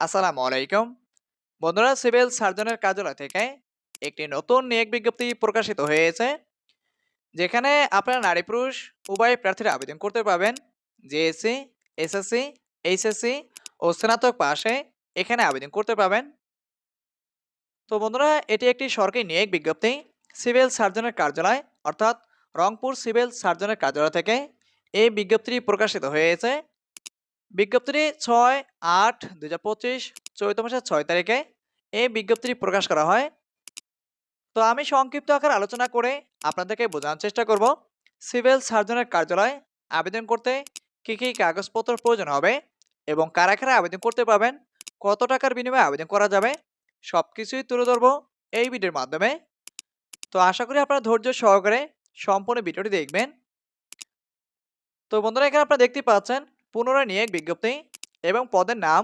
আসসালামু আলাইকুম। বন্ধুরা, সিভিল সার্জনের কার্যালয় থেকে একটি নতুন নিয়োগ বিজ্ঞপ্তি প্রকাশিত হয়েছে, যেখানে আপনারা নারী পুরুষ, উভয় প্রার্থীরা আবেদন করতে পারবেন। জেএসসি এসএসসি এইচএসসি ও স্নাতক পাশে এখানে আবেদন করতে পারবেন। তো বন্ধুরা, এটি একটি সরকারি নিয়োগ বিজ্ঞপ্তি। সিভিল সার্জনের কার্যালয়, অর্থাৎ রংপুর সিভিল সার্জনের কার্যালয় থেকে এই বিজ্ঞপ্তিটি প্রকাশিত হয়েছে। বিজ্ঞপ্তিটি ছয় আট দু হাজার পঁচিশ চৈত্র মাসের ছয় তারিখে এই বিজ্ঞপ্তিটি প্রকাশ করা হয়। তো আমি সংক্ষিপ্ত আকার আলোচনা করে আপনাদেরকে বোঝানোর চেষ্টা করব, সিভিল সার্জনের কার্যালয় আবেদন করতে কী কী কাগজপত্র প্রয়োজন হবে এবং কারা কারা আবেদন করতে পারবেন, কত টাকার বিনিময়ে আবেদন করা যাবে সব কিছুই তুলে ধরবো এই ভিডিওর মাধ্যমে। তো আশা করি আপনারা ধৈর্য সহকারে সম্পূর্ণ ভিডিওটি দেখবেন। তো বন্ধুরা, এখানে আপনারা দেখতে পাচ্ছেন পুনরায় নিয়োগ বিজ্ঞপ্তি এবং পদের নাম